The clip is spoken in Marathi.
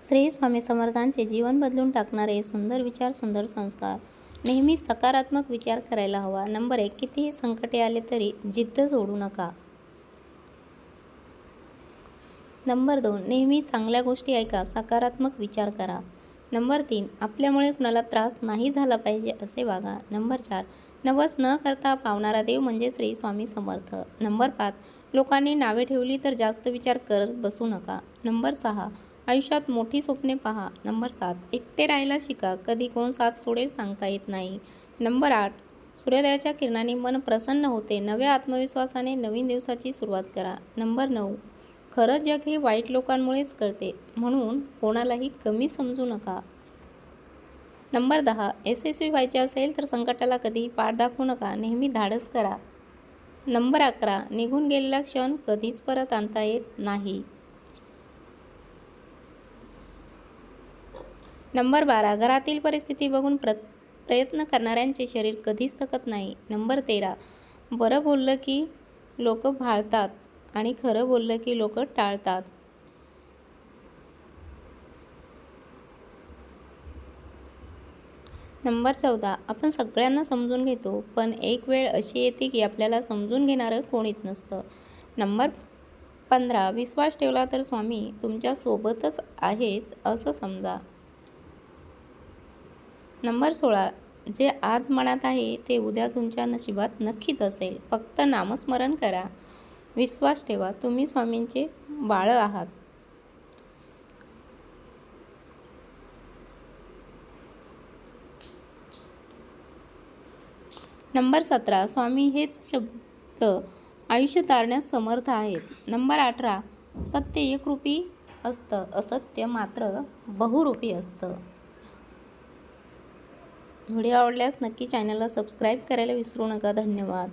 श्री स्वामी समर्थांचे जीवन बदलून टाकणारे सुंदर विचार सुंदर संस्कार. नेहमी सकारात्मक विचार करायला हवा. नंबर एक कितीही संकटे आले तरी जिद्द सोडू नका. नंबर दोन नेहमी चांगल्या गोष्टी ऐका. सकारात्मक विचार करा. नंबर तीन आपल्यामुळे कुणाला त्रास नाही झाला पाहिजे असे वागा. नंबर चार नवस न करता पावणारा देव म्हणजे श्री स्वामी समर्थ. नंबर पाच लोकांनी नावे ठेवली तर जास्त विचार करत बसू नका. नंबर सहा आयुष्यात मोठी स्वप्ने पहा. नंबर सात एकटे राहायला शिका. कधी कोण साथ सोडेल सांगता येत नाही. नंबर आठ सूर्योदयाच्या किरणाने मन प्रसन्न होते. नव्या आत्मविश्वासाने नवीन दिवसाची सुरुवात करा. नंबर नऊ खरं जग हे वाईट लोकांमुळेच कळते. म्हणून कोणालाही कमी समजू नका. नंबर दहा यशस्वी व्हायचे असेल तर संकटाला कधीही पाठ दाखवू नका. नेहमी धाडस करा. नंबर अकरा निघून गेलेला क्षण कधीच परत आणता येत नाही. नंबर बारा घरातील परिस्थिती बघून प्र प्रयत्न करणाऱ्यांचे शरीर कधीच थकत नाही. नंबर तेरा बरं बोललं की लोक भाळतात आणि खरं बोललं की लोक टाळतात. नंबर चौदा आपण सगळ्यांना समजून घेतो पण एक वेळ अशी येते की आपल्याला समजून घेणारं कोणीच नसतं. नंबर पंधरा विश्वास ठेवला तर स्वामी तुमच्यासोबतच आहेत असं समजा. नंबर सोळा. जे आज मनात आहे ते उद्या तुमच्या नशिबात नक्कीच असेल. फक्त नामस्मरण करा. विश्वास ठेवा. तुम्ही स्वामींचे बाळं आहात. नंबर सतरा. स्वामी हेच शब्द आयुष्य तारण्यास समर्थ आहेत. नंबर अठरा. सत्य एकरूपी असतं. असत्य मात्र बहुरूपी असतं. व्हिडिओ आवडल्यास नक्की चॅनलला सबस्क्राईब करायला विसरू नका. धन्यवाद.